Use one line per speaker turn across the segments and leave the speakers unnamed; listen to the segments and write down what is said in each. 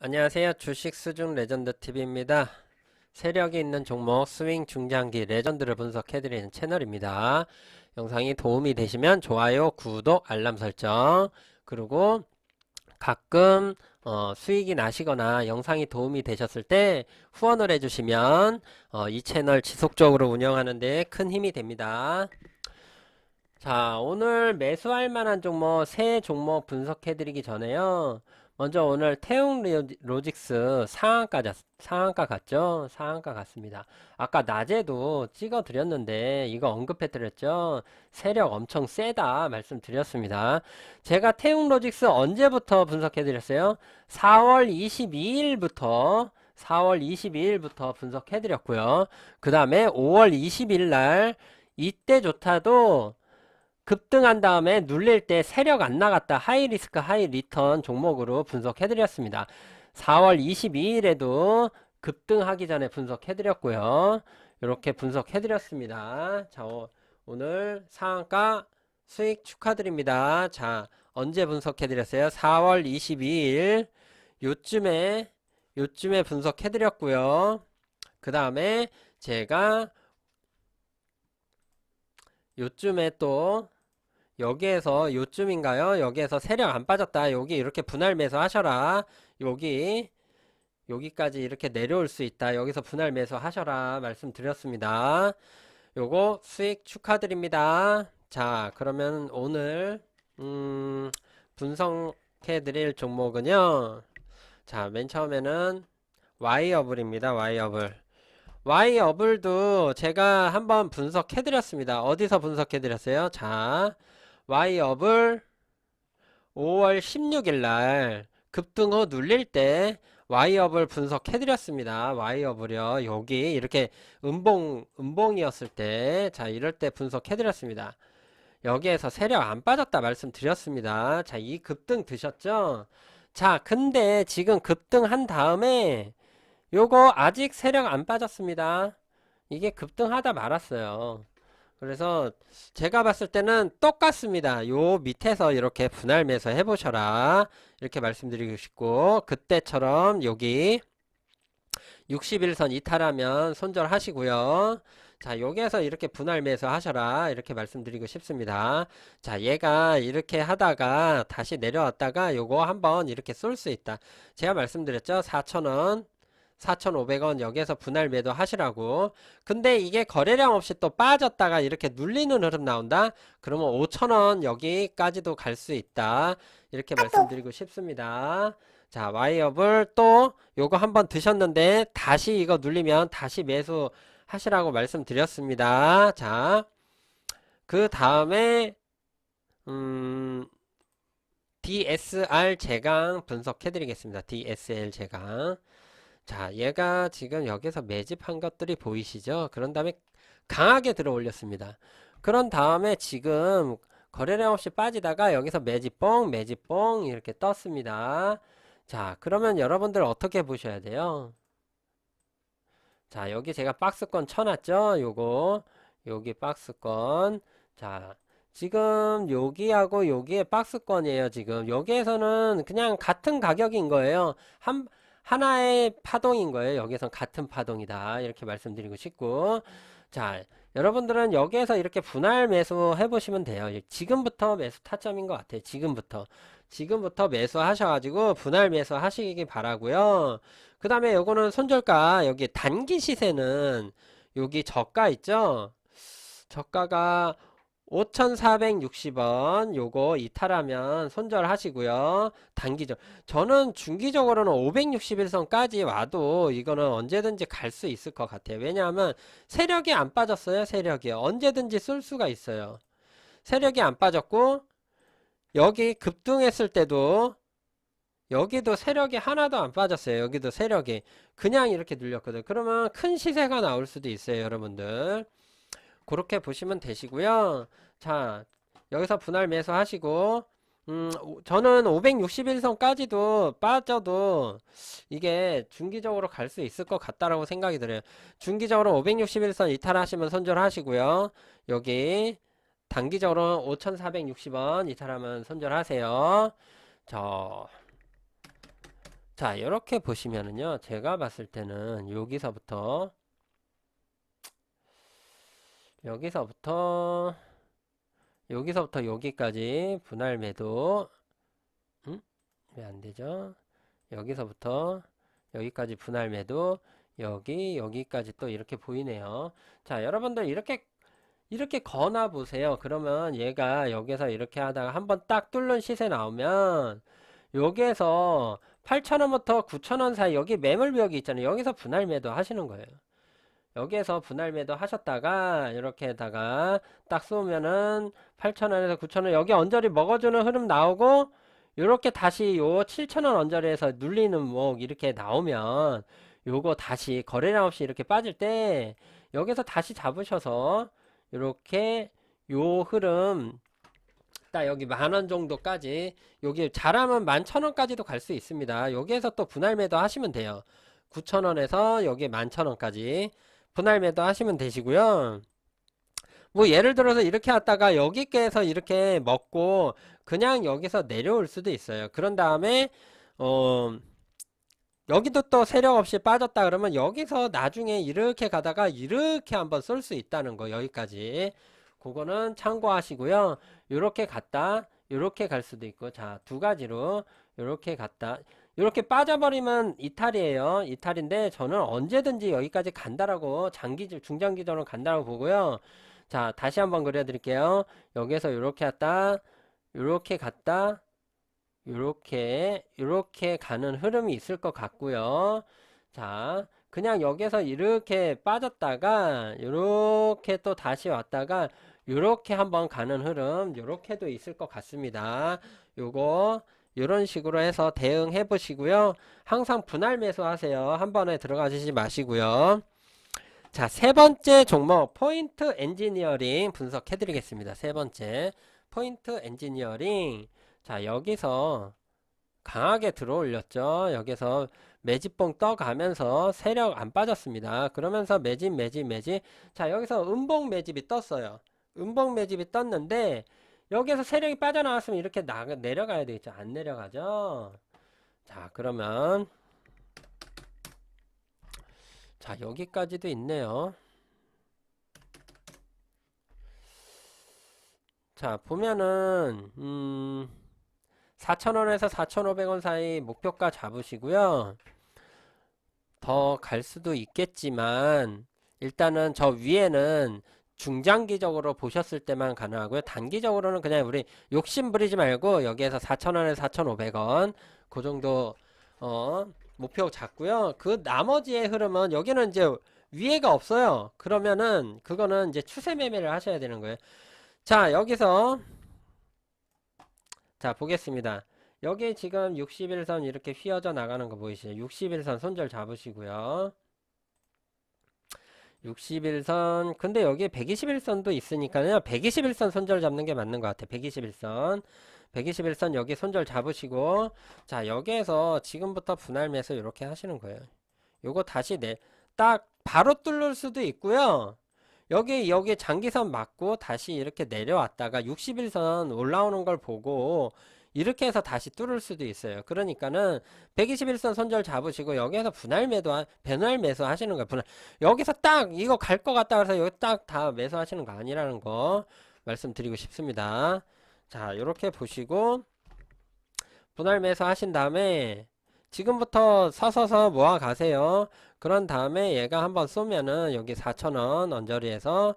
안녕하세요. 주식 수중 레전드 TV입니다. 세력이 있는 종목 스윙 중장기 레전드를 분석해드리는 채널입니다. 영상이 도움이 되시면 좋아요, 구독, 알람 설정 그리고 가끔 어, 수익이 나시거나 영상이 도움이 되셨을 때 후원을 해주시면 어, 이 채널 지속적으로 운영하는 데 큰 힘이 됩니다. 자, 오늘 매수할 만한 종목 세 종목 분석해드리기 전에요. 먼저 오늘 태웅 로- 로직스 상한가, 잤- 상한가 갔죠? 상한가 갔습니다. 아까 낮에도 찍어 드렸는데 이거 언급해 드렸죠? 세력 엄청 세다 말씀드렸습니다. 제가 태웅 로직스 언제부터 분석해 드렸어요? 4월 22일부터 4월 22일부터 분석해 드렸고요. 그 다음에 5월 20일 날 이때조차도 급등한 다음에 눌릴 때 세력 안 나갔다 하이 리스크 하이 리턴 종목으로 분석해 드렸습니다. 4월 22일에도 급등하기 전에 분석해 드렸고요. 이렇게 분석해 드렸습니다. 자, 오- 오늘 상한가 수익 축하드립니다. 자, 언제 분석해 드렸어요? 4월 22일 요쯤에 요쯤에 분석해 드렸고요. 그 다음에 제가 요쯤에 또 여기에서 요쯤인가요? 여기에서 세력 안 빠졌다. 여기 이렇게 분할 매수 하셔라. 여기 여기까지 이렇게 내려올 수 있다. 여기서 분할 매수 하셔라. 말씀드렸습니다. 요거 수익 축하드립니다. 자, 그러면 오늘 음, 분석해 드릴 종목은요. 자, 맨 처음에는 Y어블입니다. Y어블. Y어블도 제가 한번 분석해 드렸습니다. 어디서 분석해 드렸어요? 자, Y업을 5월 16일 날 급등 후 눌릴 때 Y업을 분석해 드렸습니다. Y업을요. 여기 이렇게 음봉 음봉이었을 때 자, 이럴 때 분석해 드렸습니다. 여기에서 세력 안 빠졌다 말씀드렸습니다. 자, 이 급등 드셨죠? 자, 근데 지금 급등한 다음에 요거 아직 세력 안 빠졌습니다. 이게 급등하다 말았어요. 그래서 제가 봤을 때는 똑같습니다. 요 밑에서 이렇게 분할 매수 해보셔라. 이렇게 말씀드리고 싶고, 그때처럼 여기 61선 이탈하면 손절하시고요. 자, 여기에서 이렇게 분할 매수 하셔라. 이렇게 말씀드리고 싶습니다. 자, 얘가 이렇게 하다가 다시 내려왔다가 요거 한번 이렇게 쏠 수 있다. 제가 말씀드렸죠? 4,000원. 4,500원 여기에서 분할 매도 하시라고. 근데 이게 거래량 없이 또 빠졌다가 이렇게 눌리는 흐름 나온다? 그러면 5,000원 여기까지도 갈 수 있다. 이렇게 말씀드리고 싶습니다. 자, 와이업을 또 요거 한번 드셨는데 다시 이거 눌리면 다시 매수 하시라고 말씀드렸습니다. 자, 그 다음에 음, DSR 제강 분석해 드리겠습니다. DSL 제강. 자, 얘가 지금 여기서 매집한 것들이 보이시죠? 그런 다음에 강하게 들어 올렸습니다. 그런 다음에 지금 거래량 없이 빠지다가 여기서 매집봉, 매집봉 이렇게 떴습니다. 자, 그러면 여러분들 어떻게 보셔야 돼요? 자, 여기 제가 박스권 쳐놨죠? 요거, 여기 박스권. 자, 지금 여기하고 여기에 박스권이에요, 지금. 여기에서는 그냥 같은 가격인 거예요. 한, 하나의 파동인 거예요. 여기선 같은 파동이다. 이렇게 말씀드리고 싶고. 자, 여러분들은 여기에서 이렇게 분할 매수 해보시면 돼요. 지금부터 매수 타점인 것 같아요. 지금부터. 지금부터 매수 하셔가지고 분할 매수 하시기 바라고요. 그 다음에 요거는 손절가, 여기 단기 시세는 여기 저가 있죠? 저가가 5,460원 요거 이탈하면 손절하시고요. 단기적 저는 중기적으로는 561선까지 와도 이거는 언제든지 갈 수 있을 것 같아요. 왜냐하면 세력이 안 빠졌어요. 세력이 언제든지 쓸 수가 있어요. 세력이 안 빠졌고 여기 급등했을 때도 여기도 세력이 하나도 안 빠졌어요. 여기도 세력이 그냥 이렇게 눌렸거든요. 그러면 큰 시세가 나올 수도 있어요, 여러분들. 그렇게 보시면 되시고요. 자, 여기서 분할 매수 하시고, 음, 오- 저는 561선까지도 빠져도 이게 중기적으로 갈 수 있을 것 같다라고 생각이 들어요. 중기적으로 561선 이탈하시면 손절하시고요. 여기 단기적으로 5,460원 이탈하면 손절하세요. 저 자, 이렇게 보시면은요, 제가 봤을 때는 여기서부터, 여기서부터, 여기서부터 여기까지 분할 매도, 음? 왜 안 되죠? 여기서부터 여기까지 분할 매도, 여기, 여기까지 또 이렇게 보이네요. 자, 여러분들 이렇게, 이렇게 거나 보세요. 그러면 얘가 여기서 이렇게 하다가 한번 딱 뚫는 시세 나오면, 여기에서 8,000원부터 9,000원 사이 여기 매물벽이 있잖아요. 여기서 분할 매도 하시는 거예요. 여기에서 분할 매도 하셨다가 이렇게다가 딱 쏘면은 8,000원에서 9,000원 여기 언저리 먹어주는 흐름 나오고 이렇게 다시 요 7,000원 언저리에서 눌리는 목 이렇게 나오면 요거 다시 거래량 없이 이렇게 빠질 때 여기서 다시 잡으셔서 이렇게 요 흐름 딱 여기 만원 정도까지 여기 잘하면 만천 원까지도 갈 수 있습니다. 여기에서 또 분할 매도 하시면 돼요. 9천 원에서 여기 만천 원까지 분할 매도 하시면 되시고요. 뭐 예를 들어서 이렇게 왔다가 여기께서 이렇게 먹고 그냥 여기서 내려올 수도 있어요. 그런 다음에 어 여기도 또 세력 없이 빠졌다 그러면 여기서 나중에 이렇게 가다가 이렇게 한번 쏠 수 있다는 거 여기까지 그거는 참고하시고요. 이렇게 갔다 이렇게 갈 수도 있고 자 두 가지로 이렇게 갔다 이렇게 빠져버리면 이탈이에요. 이탈인데 저는 언제든지 여기까지 간다라고 장기 중장기적으로 간다라고 보고요. 자 다시 한번 그려드릴게요. 여기서 이렇게 왔다 이렇게 갔다 이렇게 이렇게 가는 흐름이 있을 것 같고요. 자 그냥 여기서 이렇게 빠졌다가 이렇게 또 다시 왔다가 요렇게 한번 가는 흐름 요렇게도 있을 것 같습니다. 요거 이런 식으로 해서 대응해 보시고요. 항상 분할 매수 하세요. 한 번에 들어가시지 마시고요. 자 세 번째 종목 포인트 엔지니어링 분석해 드리겠습니다. 세 번째 포인트 엔지니어링. 자 여기서 강하게 들어올렸죠? 여기서 매집봉 떠가면서 세력 안 빠졌습니다. 그러면서 매집 매집 매집. 자 여기서 음봉 매집이 떴어요. 음봉 매집이 떴는데 여기에서 세력이 빠져나왔으면 이렇게 나, 내려가야 되겠죠. 안 내려가죠. 자, 그러면 자, 여기까지도 있네요. 자, 보면은 음 4,000원에서 4,500원 사이 목표가 잡으시고요. 더 갈 수도 있겠지만 일단은 저 위에는 중장기적으로 보셨을 때만 가능하고요. 단기적으로는 그냥 우리 욕심 부리지 말고 여기에서 4,000원에서 4,500원 그 정도 어 목표 잡고요. 그 나머지의 흐름은 여기는 이제 위에가 없어요. 그러면은 그거는 이제 추세 매매를 하셔야 되는 거예요. 자, 여기서 자, 보겠습니다. 여기 지금 61선 이렇게 휘어져 나가는 거 보이시죠? 61선 손절 잡으시고요. 61선. 근데 여기 121선도 있으니까요. 121선 손절 잡는 게 맞는 것 같아. 121선. 121선 여기 손절 잡으시고. 자 여기에서 지금부터 분할 매수 이렇게 하시는 거예요. 요거 다시 내딱 바로 뚫을 수도 있고요. 여기 여기 장기선 맞고 다시 이렇게 내려왔다가 61선 올라오는 걸 보고 이렇게 해서 다시 뚫을 수도 있어요. 그러니까는 121선 손절 잡으시고 여기에서 분할 매도 배날 매수 하시는 거예요. 분할 여기서 딱 이거 갈 것 같다 그래서 여기 딱 다 매수 하시는 거 아니라는 거 말씀드리고 싶습니다. 자, 이렇게 보시고 분할 매수 하신 다음에 지금부터 서서서 모아 가세요. 그런 다음에 얘가 한번 쏘면은 여기 4,000원 언저리에서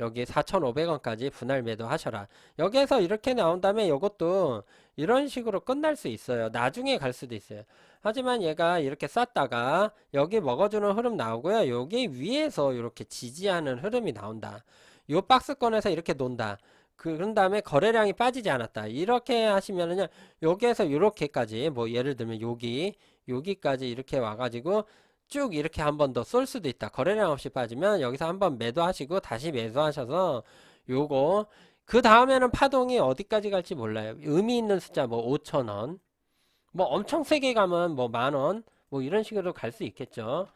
여기 4,500원까지 분할 매도 하셔라. 여기에서 이렇게 나온 다음에 이것도 이런 식으로 끝날 수 있어요. 나중에 갈 수도 있어요. 하지만 얘가 이렇게 쌌다가 여기 먹어주는 흐름 나오고요. 여기 위에서 이렇게 지지하는 흐름이 나온다. 요 박스권에서 이렇게 논다. 그런 다음에 거래량이 빠지지 않았다. 이렇게 하시면은요. 여기에서 이렇게까지 뭐 예를 들면 여기 여기까지 이렇게 와가지고 쭉 이렇게 한 번 더 쏠 수도 있다. 거래량 없이 빠지면 여기서 한 번 매도하시고 다시 매수하셔서 요거 그 다음에는 파동이 어디까지 갈지 몰라요. 의미 있는 숫자 뭐 5천원 뭐 엄청 세게 가면 뭐 만원 뭐 이런 식으로 갈 수 있겠죠.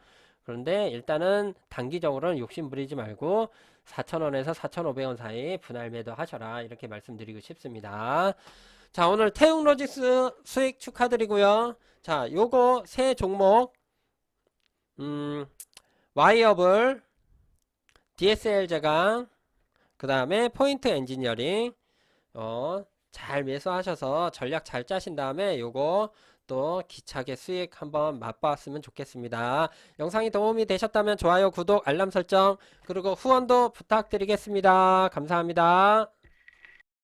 그런데 일단은 단기적으로는 욕심 부리지 말고 4천원에서 4,500원 사이 분할 매도 하셔라 이렇게 말씀드리고 싶습니다. 자, 오늘 태웅로직스 수익 축하드리고요. 자, 요거 세 종목, 음, 와이어블, DSL 제강, 그 다음에 포인트 엔지니어링, 어, 잘 매수하셔서 전략 잘 짜신 다음에 요거 또 기차게 수익 한번 맛봤으면 좋겠습니다. 영상이 도움이 되셨다면 좋아요, 구독, 알람 설정, 그리고 후원도 부탁드리겠습니다. 감사합니다.